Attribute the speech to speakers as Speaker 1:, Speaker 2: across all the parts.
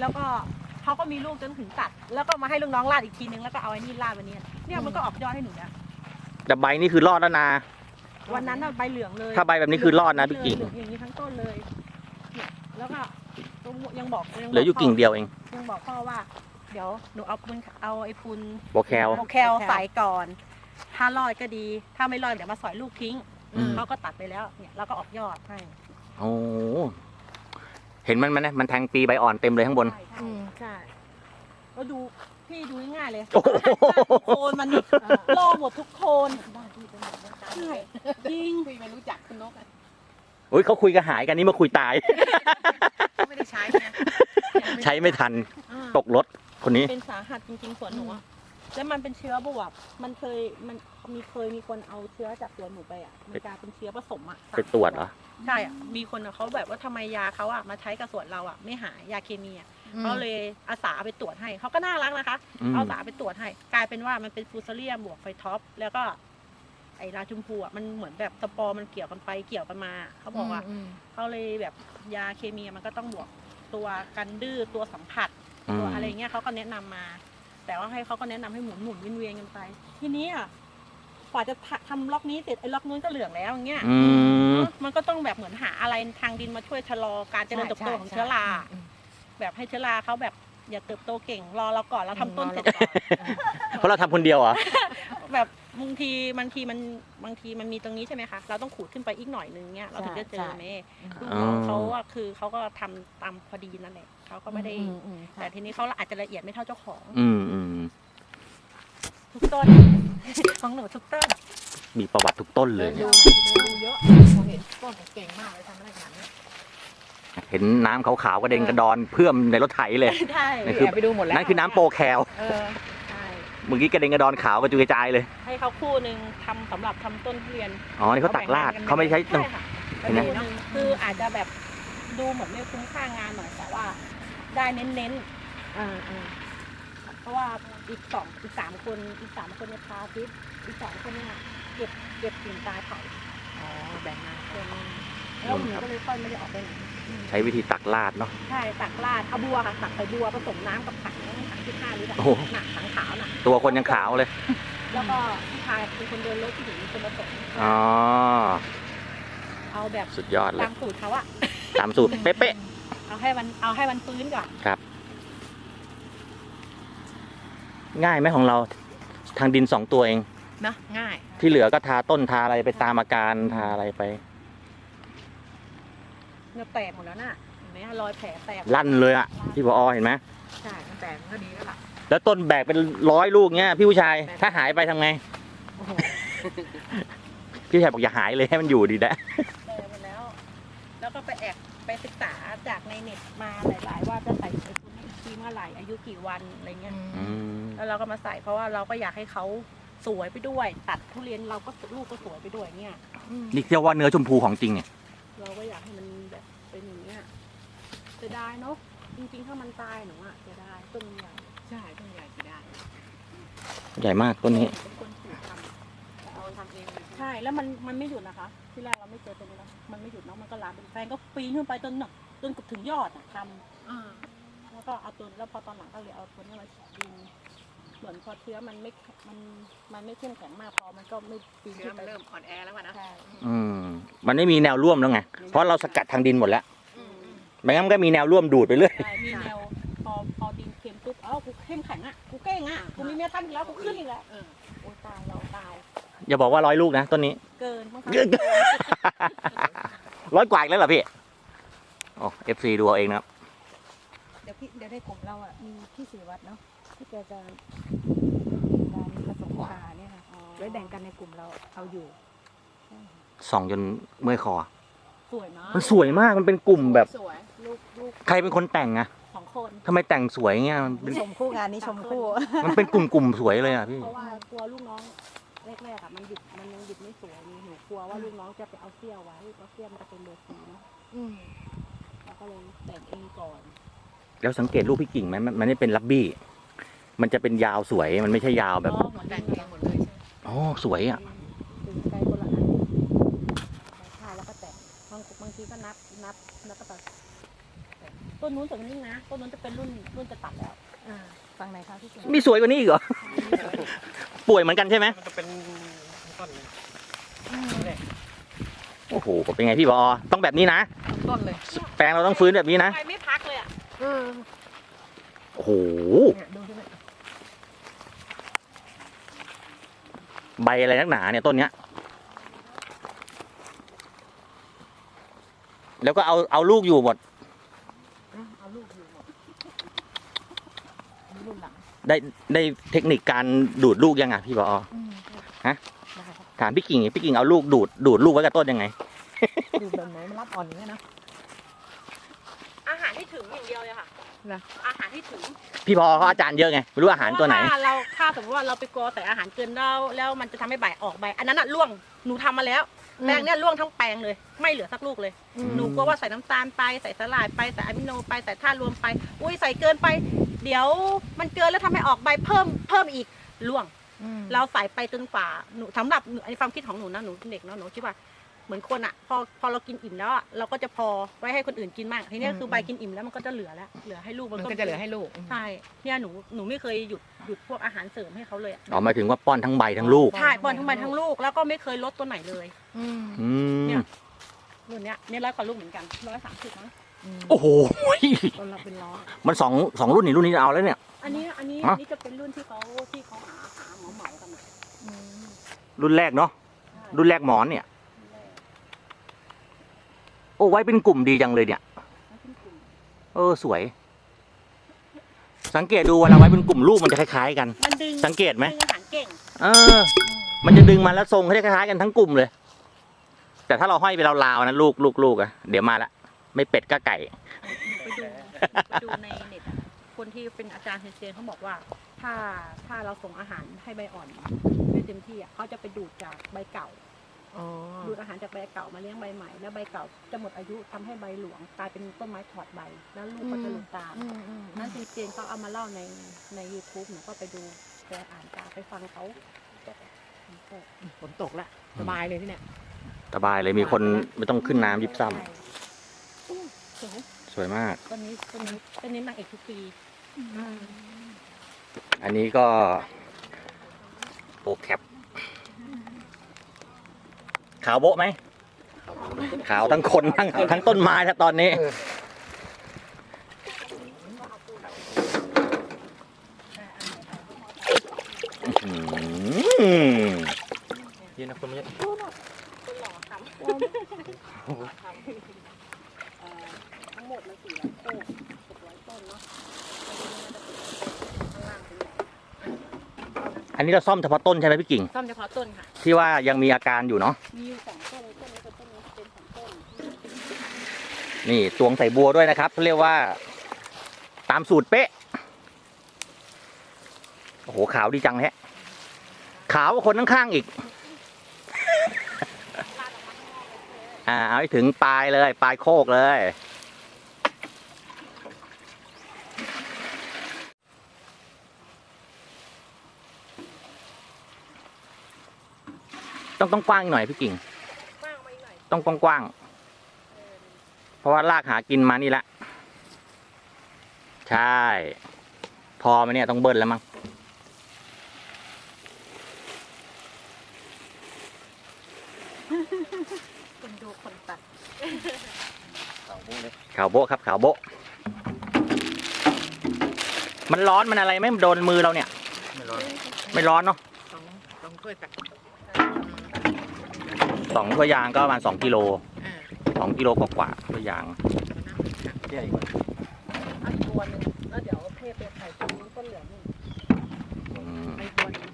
Speaker 1: แล้วก็เขาก็มีลูกจนถึงตัด แล้วก็มาให้ลูกน้องลาดอีกทีนึงแล้วก็เอาไอ้นี่ลาดวันนี้เนี่ยมันก็ออกยอดให้หนูเนี่ย
Speaker 2: แต่ใบนี่คือรอดแล้วนะ
Speaker 1: วันนั้นน่ะใบเหลืองเลย
Speaker 2: ถ้าใบแบบนี้คือรอดนะพี่กิ่ง
Speaker 1: เหลืองอย่างนี้ทั้งต้นเลยเนี่ยแล้วก็ยังบอกยังบ
Speaker 2: เหลืออยู่กิ่งเดียวเอง
Speaker 1: ยังบอกพ่อว่า เดี๋ยวหนูเอาปูนเอาไอ้ปูน
Speaker 2: โบแคล
Speaker 1: โมแคลใส่ก่อน ถ้ารอดก็ดี ถ้าไม่รอดเดี๋ยวมาสอยลูกทิ้ง
Speaker 2: อืม
Speaker 1: เขาก็ตัดไปแล้วเนี่ยเราก็ออกยอดให้
Speaker 2: โอ้เห็นมันมันนะมันแทงปีใบอ่อนเต็มเลยข้างบน
Speaker 1: ใช่ใช่
Speaker 3: อืม
Speaker 1: ใช่ก็ดูพี่ดูง่ายๆเลย
Speaker 2: โอ้โห
Speaker 1: โคนมันนี่รอหมดทุกโคนใช่จริง
Speaker 3: คุยไม่รู้จักคุณนกอะ
Speaker 2: โอ้ยเขาคุยกับหายกันนี่มาคุยตาย
Speaker 3: ไม่ได้ใช้ไง
Speaker 2: ใช้ไม่ทันตกรถคนนี้
Speaker 1: เป็นสาหัสจริงๆสวนหนูอะ แล้วมันเป็นเชื้อบวบมันเคยมันมีเคยมีคนเอาเชื้อจากสวนหนูไปอะ มันกลายเป็นเชื้อผสมอะ
Speaker 2: ไปตรวจเหรอ
Speaker 1: ใช่อะ มีคนอะเขาแบบว่าทำไมยาเขาอะมาใช้กับสวนเราอะไม่หายยาเคมีอะเขาเลยอาสาไปตรวจให้ เขาก็น่ารักนะคะ
Speaker 2: อืม
Speaker 1: เอาสาไปตรวจให้ กลายเป็นว่ามันเป็นฟูซาเรียมบวกไฟท็อป แล้วก็ไอ้ราชมพูอะมันเหมือนแบบสปอร์มันเกี่ยวกันไปเกี่ยวกันมา เขาบอกว่าเขาเลยแบบยาเคมีมันก็ต้องบวกตัวกันดื้อตัวสัมผัส
Speaker 2: อื
Speaker 1: ตัว
Speaker 2: ม
Speaker 1: อะไรเงี้ยเขาก็แนะนำมา แต่ว่าให้เขาก็แนะนำให้หมุนหมุนเวียนเวียนกันไป ทีนี้อะกว่าจะทำล็อกนี้เสร็จไอ้ล็อกนู้นก็เหลืองแล้วอย่างเงี้ย
Speaker 2: อืม
Speaker 1: มันก็ต้องแบบเหมือนหาอะไรทางดินมาช่วยชะลอการเจริญเติบโตของเชื้อราแบบให้เชื้อราเขาแบบอย่าเติบโตเก่งรอเราก่อนเราทำต้นเสร็จก่อน
Speaker 2: เพราะเราทำคนเดียวเหรอ
Speaker 1: แบบ บางทีบางทีมันบางทีมันมีตรงนี้ใช่ไหมคะ เราต้องขูดขึ้นไปอีกหน่อยนึงเนี้ยเราถึงจะเจอเมย์ลูกน้องเขาอะคือเขาก็ทำตามพอดีนั่นแหละเขาก็ไม่ได้แต่ทีนี้เขาอาจจะละเอียดไม่เท่าเจ้าของ
Speaker 2: อืมอืม
Speaker 1: ทุกต้น ของหนูทุกต้น
Speaker 2: มีประวัติทุกต้นเลย
Speaker 3: ดู
Speaker 2: เนี่ย
Speaker 3: ดูเยอะผมเห็นต้นเก่งมากเลยทำอะไรขนาดนี้
Speaker 2: เห็นน้ำขาวๆกระเด็นกระดอนเพื่อมในรถไถเลย
Speaker 1: ใช่
Speaker 2: นี่คือ
Speaker 3: แอบไปดูหมดแล้ว
Speaker 2: นั่นคือน้ำโปรแคล
Speaker 1: เออใช่
Speaker 2: เมื่อกี้กระเด็นกระดอนขาวกระจุยกระจายเลย
Speaker 1: ให้เขาคู่หนึ่งทำสำหรับทำต้นทุเรียน
Speaker 2: อ๋อ นี่เขาตักลากเขาไม่ใช้
Speaker 1: ใช่ค่ะ
Speaker 2: เห็นไหม
Speaker 1: คู่หนึ่งคืออาจจะแบบดูเหมือนไม่คุ้มค่างานหน่อยแต่ว่า ได้เน้นๆเพราะว่าอีกสองอีกสามคนอีกสามคนเนี่ยพาทิพย์อีกสองคนเนี่ยเก็บเก็บกิ่งตายเผา
Speaker 3: อ๋อแบ่งงาน
Speaker 1: เองแล้วหนูก็เลยค่อยไม่ได้ออกไปไหน
Speaker 2: ใช้วิธีตักลาดเนาะ
Speaker 1: ใช่ตักราดเอาบัวค่ะตักใส่บัวผสมน้ำกับถัง ถังที่ห้าลิตรอะ
Speaker 2: โอ้โห
Speaker 1: หนักถังขาวน่ะ
Speaker 2: ตัวคนยังขาวเลย
Speaker 1: แล้วก็ผู้ชายเป็นคนเดินรถผู้หญิงเป็นคนผสม
Speaker 2: อ๋อ
Speaker 1: เอาแบบ
Speaker 2: สุดยอดเล
Speaker 1: ตาย มสูตรเขาอะ
Speaker 2: ตามสูตรเป๊ะ
Speaker 1: เอาให้มันเอาให้มันฟื้นก่อน
Speaker 2: ๆ ง่ายไหมของเรา ทางดินสองตัวเอง
Speaker 3: นะง่าย
Speaker 2: ที่เหลือก็ทาต้นทาอะไรไปตามอาการทาอะไรไป
Speaker 1: เนื้อแตกหมดแล้วน่ะเห็นไหมรอยแผลแตก
Speaker 2: ลั่นเลยอะที่พอเห็นไหม
Speaker 3: ใช่มันแต่มันก็ดีแล้วล่ะ
Speaker 2: แล้วต้นแบกเป็นร้อยลูกเงี้ยพี่ผู้ชายถ้าหายไปทำไง
Speaker 3: โอ้โห
Speaker 2: พี่ผู้ชายบอกอย่าหายเลยให้มันอยู่ดีแหละ
Speaker 1: แตกหมดแล้ว แล้วก็ไปแอบไปศึกษาจากในเน็ตมาหลายๆ ว่าจะใส่ไอ้ตัวนี้อีกทีเมื่อไหร่อายุกี่วันอะไรเงี้ย
Speaker 2: อืม
Speaker 1: แล้วเราก็มาใส่เพราะว่าเราก็อยากให้เขาสวยไปด้วย ตัดทุเรียนเราก็ลูกก็สวยไปด้วยเนี่ย
Speaker 2: นี่เรียกว่าเนื้อชมพูของจริงเนี่ย
Speaker 1: เราก็อยากให้มันแบบเป็นอย่างเงี้ยจะได้เนาะจริงๆถ้ามันตายหนูอะจะได้ ต้นใหญ่
Speaker 3: ใช่ต้นใหญ่สิได้
Speaker 2: ใหญ่มากต้นนี้
Speaker 1: เป็นคนปลูกทำ
Speaker 3: เราทำเองเลย
Speaker 1: ใช่ แล้วมันมันไม่หยุดนะคะ ที่แรกเราไม่เจอตัวนี้แล้วมันไม่หยุดเนาะมันก็ลามเป็นแฟนก็ปีนขึ้นไปจนหนักจนเกือบถึงยอดอะท
Speaker 3: อ่าำ
Speaker 1: แล้วก็เอาตัวแล้วพอตอนหลังก็เลยเอาตัวนี้มาฉีดดินเหมือนพอเชื้อมันไม่มันมันไม่เข้มแข็งมากพอมันก็ไม่ปีน
Speaker 3: เชื้อ
Speaker 1: ขึ้น
Speaker 3: มั
Speaker 1: ไป
Speaker 3: นเริ่มอ่อนแอแล้วอะนะ
Speaker 1: ใช่
Speaker 2: อืม มันไม่มีแนวร่วมแล้วไง เพราะเราสกัดทางดินหมดแล้ว
Speaker 3: อืมอืม
Speaker 2: ไม่งั้นมันก็มีแนวร่วมดูดไปเรื่อย
Speaker 1: ใช่มีแนวพอพอดินเค็มปุ๊บเอ้ากูเข้มแข็งอะกูเก่งอะกูมีเมียท่านอีกแล้วกูขึ้นอีกแล้ว
Speaker 3: เออ
Speaker 1: โอ้ยตายเราตาย
Speaker 2: อย่าบอกว่าร้อยลูกนะต้นนี้
Speaker 1: เกินมั้งคะ
Speaker 2: เกินร้อยกว่าอีกแล้วเหรอพี่โอ้เอฟซีดูเอาเองนะครับ
Speaker 4: เดี๋ยวพี่เดี๋ยวในกลุ่มเราอะมีพี่ศิริวัตรเนาะที่แกจะการผสมชาเนี่ยค่ะไว้แบ่งกันในกลุ่มเราเอาอยู่
Speaker 2: ส่องจนเมื่อยคอ
Speaker 1: สวยมาก
Speaker 2: มันสวยมากมันเป็นกลุ่มแบบ
Speaker 3: สวย
Speaker 1: ลูกลูก
Speaker 2: ใครเป็นคนแต่งอะ
Speaker 1: สองคน
Speaker 2: ทำไมแต่งสวยเงี้ยมันเป็น
Speaker 4: ชมคู่งานนี้ชมคู่
Speaker 2: มันเป็นกลุ่มกลุ่มๆสวยเลยอะพี่
Speaker 1: เพราะว่ากลัวลูกน้องแรกๆอะมันหยุดมันยังหยุดไม่สวยหนูกลัวว่าลูกน้องจะไปเอาเสี้ยวไว้เพราะเสี้ยวมันจะเป็นเบอร์สีเนาะ
Speaker 3: อืม
Speaker 1: เราก็เลยแต่งเองก่อน
Speaker 2: แล้วสังเกตลูกพี่กิ่งไหมมันมันไม่เป็นลับบี้ มันจะเป็นยาวสวย มันไม่ใช่ยาวแบบ
Speaker 1: อ๋อเหมือน
Speaker 3: แต่
Speaker 1: แต่
Speaker 3: ง
Speaker 1: ง
Speaker 3: เอ
Speaker 1: เอง ง
Speaker 3: หมดเลยใช่ไหม
Speaker 2: อ๋อ สวยอะ
Speaker 1: ถึงใจคนละอันใช่ แล้วก็แต่งบางบางทีก็นับนับแล้วก็ตัดแต่งต้นนู้นส่วนนี้นะต้นนู้นจะเป็นรุ่นรุ่นจะตัดแล้ว
Speaker 4: อ่าฝั่งไหนคะพี่สุ
Speaker 2: มีสวยกว่านี้อีกเหรอ ป่วยเหมือนกันใช่ไหม
Speaker 5: มันจะเป็นต้น
Speaker 2: โอ้โหเป็นไงพี่บอต้องแบบนี้นะ
Speaker 3: ต้นเลย
Speaker 2: แปลงเราต้องฟื้นแบบนี้นะ
Speaker 1: ไปไม่พักเลยอะ
Speaker 2: โอ้โห
Speaker 3: เนี่ยดูที่เนี่ย
Speaker 2: ใบอะไรนักหนาเนี่ยต้นเนี้ย แล้วก็เอาเอาลูกอยู่หมด
Speaker 3: อะเอาลูกอยู่หมดมีรุ่นหลัง
Speaker 2: ได้ได้เทคนิคการดูดลูกยังไงพี่บอ
Speaker 3: อืม
Speaker 2: ฮะ
Speaker 3: ได้ครับ
Speaker 2: ถามพี่กิ่งพี่กิ่งเอาลูกดูดดูดลูกไว้กับต้นยังไง
Speaker 3: ดูแบบไหนมันรับอ่อนอย่างเงี้ยนะ
Speaker 1: อาหารที่ถึงอย่างเดียวเลยค่ะ
Speaker 3: เหรอ
Speaker 1: อาหารที่ถึง
Speaker 2: พี่พอเขาอาจารย์เยอะไงไม่รู้อาหารตัวไหน
Speaker 1: เพะาเราถ้าสมมติว่าเราไปกลัวแต่อาหารเกินแล้วแล้วมันจะทำให้ใบออกใบ อันนั้นอะล่วงหนูทำมาแล้ว แปลงเนี้ยล่วงทั้งแปลงเลย ไม่เหลือสักลูกเลย
Speaker 3: อืม
Speaker 1: หนูกลัวว่าใส่น้ำตาลไปใส่สลายไปใส่อะมิโนไปใส่ธาตุรวมไป อุ้ยใส่เกินไป เดี๋ยวมันเกินแล้วทำให้ออกใบเพิ่มเพิ่มอีกล่วง
Speaker 3: อืม
Speaker 1: เราใส่ไปจนกว่าหนูสำหรับหนูในความคิดของหนูนะหนูเป็นเด็กเนาะหนูคิดว่า เหมือนคนอะพอพอเรากินอิ่มแล้วอะเราก็จะพอไว้ให้คนอื่นกินบ้างทีเนี้ยคือใบกินอิ่มแล้วมันก็จะเหลือแล้วเหลือให้ลูก
Speaker 3: มั
Speaker 1: มันน
Speaker 3: ก็จะเหลือให้ลูก
Speaker 1: ใช่เนี่ยหนูหนูไม่เคยหยุดหยุดพวกอาหารเสริมให้เขาเลยอะ
Speaker 2: อ๋อหมายถึงว่าป้อนทั้งใบทั้งลูก
Speaker 1: ใช่ป้อนทั้งใบทั้งลูกแล้วก็ไม่เคยลดตัวไหนเลย
Speaker 3: อืม
Speaker 2: อืม
Speaker 1: เนี่ยรุ่นเนี้ยเนี่ยร้อยกว่าลูกเหมือนกันร้อยสามสิบมั้ง
Speaker 3: อืม
Speaker 2: โอ้โห
Speaker 3: ต้นละเป็นร้อย
Speaker 2: มันสองสองรุ่นนี่รุ่นนี้เอาแล้วเนี่ย
Speaker 1: อันนี้อันนี้
Speaker 2: ฮะ
Speaker 1: อันนี้จะเป็นรุ่นที่เขาที่เขาหาหาหมอเหมากันอะ
Speaker 3: อืม
Speaker 2: รุ่นแรกเนาะรุ่นแรกหมอนเนี่ย โอ้ไว้เป็นกลุ่มดีจังเลยเนี่ย เออสวย สังเกตดูเวลาไว้เป็นกลุ่มลูกมันจะคล้ายๆกัน
Speaker 1: มันดึง
Speaker 2: สังเกตไหม
Speaker 1: ดึงอาหารเก่ง
Speaker 2: เออ มันจะดึงมาแล้วทรงเขาจะคล้ายๆกันทั้งกลุ่มเลย แต่ถ้าเราห้อยไปลาวๆนะลูกลูกลูกอะเดี๋ยวมาละไม่เป็ดก็ไก่
Speaker 1: ไปดูไปดูในเน็ตอะคนที่เป็นอาจารย์เซียนๆเขาบอกว่า ถ้าถ้าเราส่งอาหารให้ใบอ่อนไม่เต็มที่อะเขาจะไปดูดจากใบเก่า
Speaker 3: อ๋อ
Speaker 1: ดูดอาหารจากใบเก่ามาเลี้ยงใบใหม่ แล้วใบเก่าจะหมดอายุทำให้ใบหลวงกลายเป็นต้นไม้ถอดใบ แล้วลูกก็จะหลุดตาม
Speaker 3: อืมอืม
Speaker 1: นั่นจริงๆเขาเอามาเล่าในใน YouTube หนูก็ไปดูไปอ่านตามไปฟังเขา
Speaker 3: ฝนตกละสบายเลยที่เนี่ย
Speaker 2: สบายเลยมีคนไม่ต้องขึ้นน้ำยิบซ้
Speaker 1: สวยำ
Speaker 2: สวยมาก
Speaker 1: ต้นนี้ต้นนี้ต้นนี้นางเอกทุกปี
Speaker 2: อันนี้ก็โอแคป ขาวโบ๊ะไหมขาวทั้งคนทั้งทั้งต้นไม้แล้วตอนนี้อื้อหือนี่นะคนไม่ใช่
Speaker 1: ต้นหล่อทำเอ่อทั้งหมดมันสี่ร้อยโต้หกร้อยต้นเนาะข้างล่างเป็นแหล่ง
Speaker 2: อันนี้เราซ่อมเฉพาะต้นใช่ไหมพี่กิ่ง
Speaker 1: ซ่อมเฉพาะต้นค่ะ
Speaker 2: ที่ว่ายังมีอาการอยู่เนาะ
Speaker 1: มีอยู่สองต้นต้นนี้กับต้นนี้เป็นสองต้น
Speaker 2: นี่ตวงใส่บัวด้วยนะครับเขาเรียกว่า ตามสูตรเป๊ะ โอ้โหขาวดีจังแฮะ ขาวกว่าคนข้างๆอีก อ่าเอาให้ถึงปลายเลย ปลายโคกเลย ต้องต้องกว้างหน่อยพี่กิ่ง
Speaker 1: กว้างไปหน่อย
Speaker 2: ต้องกว้างๆเพราะว่าลากหากินมานี่ละ ใช่ พอไหมเนี่ยต้องเบิ้ลแล้วมั้ง
Speaker 1: คนดูคนตัด
Speaker 2: ขาวโบ๊ะครับขาวโบ๊ะมันร้อนมันอะไรไหมมันโดนมือเราเนี่ย
Speaker 5: ไม่ร้อน
Speaker 2: ไม่ร้อนเนาะ
Speaker 3: สองสองถ้วยตัก
Speaker 2: สองตัวยางก็ประมาณสองกิโล
Speaker 3: อ่า
Speaker 2: สองกิโลกว่าๆตัวยาง
Speaker 5: เที่ยง
Speaker 1: อันตัวหนึงแล้วเดี๋ยวเทไปใส่ตรงนี้ต้นเหลืองนี่
Speaker 2: อืม
Speaker 1: ไปตัวหนึง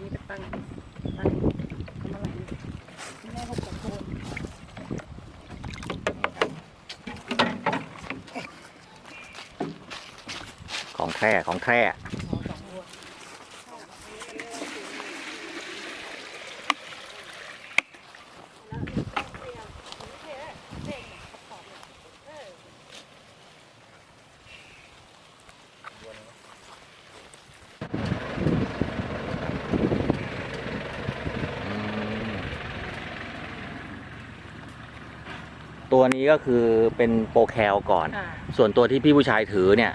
Speaker 1: นี่ไปตั้งตั้งทำอะไรนี่ไม่ได้หกกว่าโคน
Speaker 2: ของแท้ของแท้ ตตัวนี้ก็คือเป็นโปรแคลก่อน
Speaker 1: ค่ะ
Speaker 2: ส่วนตัวที่พี่ผู้ชายถือเนี่ย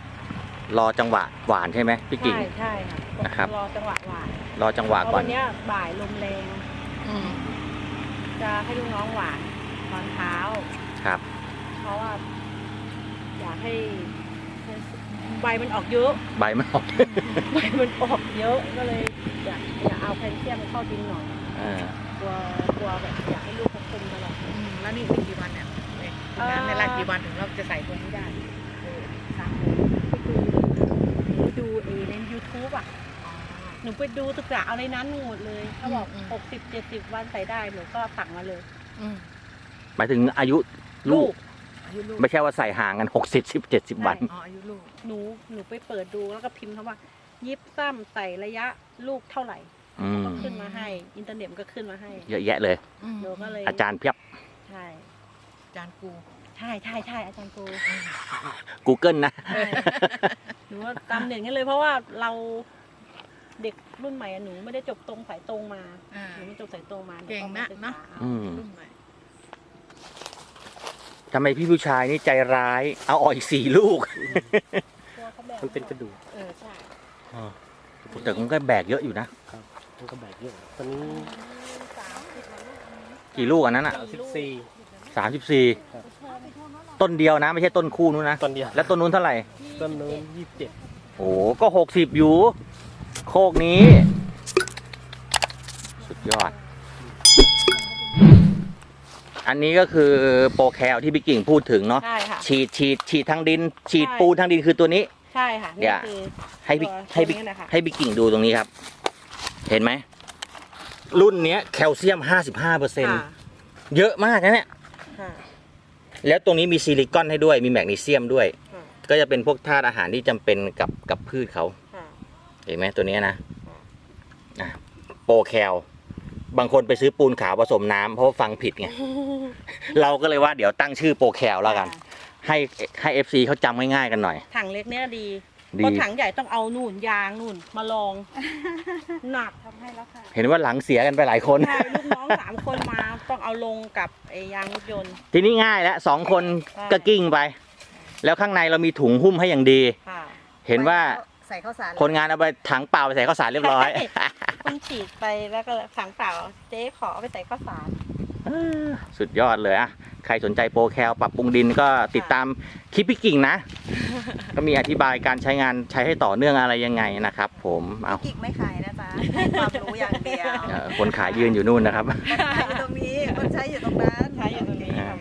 Speaker 2: รอจังหวะหวานใช่ไหมพี่กิ่ง
Speaker 1: ใช่ใช่ค่ะ
Speaker 2: นะครับ
Speaker 1: รอจังหวะหวาน
Speaker 2: รอจังหวะ
Speaker 1: เพราะ
Speaker 2: ก่อ
Speaker 1: วันนเนี้ยบ่ายลมแรง
Speaker 3: อืม
Speaker 1: จะให้ลูกน้องหวานตอนเช้า
Speaker 2: ครับ
Speaker 1: เพราะว่าอยากให้ใบมันออกเยอะ
Speaker 2: ใบมันออก
Speaker 1: ใบมันออกเยอะก็เลยอยากอยากเอาแคลเซียมเข้าดินหน่อย
Speaker 2: เออก
Speaker 1: ลัวกลัวแบบอยากให้ลูกเขาคมตลอด
Speaker 3: อืมแล้วนี่อีกกี่วันเนี่ยเนี่ยทำงานในไร่กี่วันถึงเราจะใส่ตัวนี้ได้
Speaker 1: เออสามหนูดูเอในยูทูบอะ หนูไปดูตึกษาเอาในนั้นหมดเลยเขาบอก
Speaker 3: อืมอืม
Speaker 1: หกสิบเจ็ดสิบวันใส่ได้หนูก็สั่งมาเลย
Speaker 3: อืม
Speaker 2: หมายถึงอายุลูก
Speaker 3: อายุลูก
Speaker 2: ไม่ใช่ว่าใส่ห่างกันหกสิบสิบเจ็ดสิบวัน
Speaker 3: อ๋ออายุลูก
Speaker 1: หนูหนูไปเปิดดูแล้วก็พิมพ์คำว่า ยิบซ้ำใส่ระยะลูกเท่าไหร่
Speaker 2: อืม
Speaker 1: ก็ขึ้นมาให้ อินเทอร์เน็ตมันก็ขึ้นมาให้
Speaker 2: เยอะแยะเลย
Speaker 3: อืม
Speaker 1: หนูก็เลย
Speaker 2: อาจารย์เพียบ
Speaker 1: ใช่
Speaker 3: อาจารย์กู
Speaker 1: ใช่ใช่ใช่อาจารย์โก
Speaker 2: Google นะ
Speaker 1: ใช่หนูว่าตามเน็ตกันเลยเพราะว่าเราเด็กรุ่นใหม่อะหนูไม่ได้จบตรงสายตรงมา
Speaker 3: อ่า
Speaker 1: หนูไม่จบสายตรงมาห
Speaker 3: เก่ง
Speaker 1: ก็
Speaker 3: นะ
Speaker 1: มาศึกษ
Speaker 3: เนอะ
Speaker 1: เอา
Speaker 2: อืม
Speaker 3: รุ่นใหม่
Speaker 2: ทำไมพี่ผู้ชายนี่ใจร้าย เอาออกอีกสี่ลูก
Speaker 1: ตัวเขาแบก
Speaker 5: มันเป็นกระดูก
Speaker 1: เออใช่
Speaker 2: แต่มันก็แบกเยอะอยู่นะ
Speaker 5: มันก็แบกเยอะตอนนี้
Speaker 1: สามสิบกว่าลูกอันนี้
Speaker 2: กี่ลูกอันนั้นอะ
Speaker 5: สามสิบสี่
Speaker 2: สามสิบสี่ต้นเดียวนะไม่ใช่ต้นคู่นู้นนะ
Speaker 5: ตอนเดียว
Speaker 2: แล้วต้นนู้นเท่าไหร่
Speaker 5: ต้นนู้นยี่สิบเจ็ด
Speaker 2: โอ้ก็หกสิบอยู่ โคกนี้ สุดยอด อันนี้ก็คือโปรแคลที่พี่กิ่งพูดถึงเนาะ
Speaker 1: ใช่ค่ะ
Speaker 2: ฉีดฉีดฉีดทางดิน ฉีด
Speaker 1: ใช่
Speaker 2: ปูนทางดินคือตัวนี้
Speaker 1: ใช่ค่ะ
Speaker 2: เดี๋
Speaker 1: นี่
Speaker 2: ยว
Speaker 1: คือ
Speaker 2: ให้พี่
Speaker 1: ตัว
Speaker 2: ให้พี่
Speaker 1: ตัวนี้นะคะ
Speaker 2: ให้พี่กิ่งดูตรงนี้ครับ เห็นไหม รุ่นเนี้ยแคลเซียม55เปอร์เซ็น
Speaker 1: ค่ะ
Speaker 2: เยอะมากนะเนี่ย
Speaker 1: ค่ะ
Speaker 2: แล้วตรงนี้มีซิลิคอนให้ด้วยมีแมกนีเซียมด้วย
Speaker 1: ค่ะ
Speaker 2: ก็จะเป็นพวกธาตุอาหารที่จำเป็นกับกับพืชเขา
Speaker 1: ค่ะ
Speaker 2: เห็นไหมตัวเนี้ยนะอะโปรแคล บางคนไปซื้อปูนขาวผสมน้ำเพราะว่าฟังผิดไง เราก็เลยว่าเดี๋ยวตั้งชื่อโปรแคลแล้วกัน ให้ให้เอฟซีเขาจำง่ายๆกันหน่อย
Speaker 1: ถังเล็กเนี่ยดี
Speaker 2: ดี
Speaker 1: เพราะถังใหญ่ต้องเอานู่นยางนู่นมาลองหนัก
Speaker 4: ทำให้แล้วค่ะ
Speaker 2: เห็นว่าหลังเสียกันไปหลายคน
Speaker 1: ใช่ลูกน้องสามคนมาต้องเอาลงกับไอ้ยางรถยนต์
Speaker 2: ทีนี้ง่ายแล้วสองคน
Speaker 1: ใช่
Speaker 2: ก็กิ้งไป แล้วข้างในเรามีถุงหุ้มให้อย่างดี
Speaker 1: ค่ะ
Speaker 2: เห็นว่า
Speaker 4: ใส่ข้าวสาร
Speaker 2: คนงานเอาไปถังเปล่าไปใส่ข้าวสารเรียบร้อย
Speaker 1: เพิ่งฉีดไปแล้วก็ถังเปล่าเจ๊ขอเอาไปใส่ข้าวสาร
Speaker 2: สุดยอดเลยอะใครสนใจโปรแคลปรับปรุงดินก็ติดตามคลิปพี่กิ่งนะ ก็มีอธิบายการใช้งานใช้ให้ต่อเนื่องอะไรยังไงนะครับ ผมเอา
Speaker 4: กิกไม่ขายนะจ๊ะให้ความรู้อย่างเดียว
Speaker 2: เอ่อคนขายยืนอยู่นู่นนะครับ
Speaker 4: คนขายอยู่ตรงนี้คนใช้อยู่ตรงนั้น
Speaker 1: ใช้อยู่ตรงนี้
Speaker 4: โเค
Speaker 1: ครับ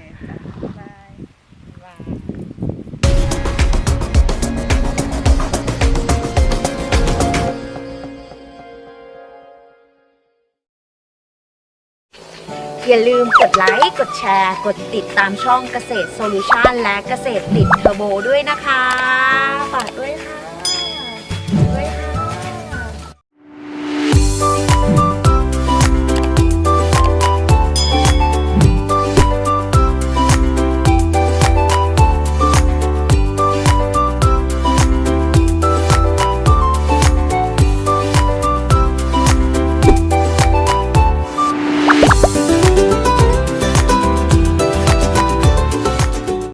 Speaker 6: อย่าลืมกดไลค์ กดแชร์ กดติดตามช่องเกษตรโซลูชันและเกษตรติดเทอร์โบด้วยนะคะ ฝากด้วยค่ะด้วยค่ะ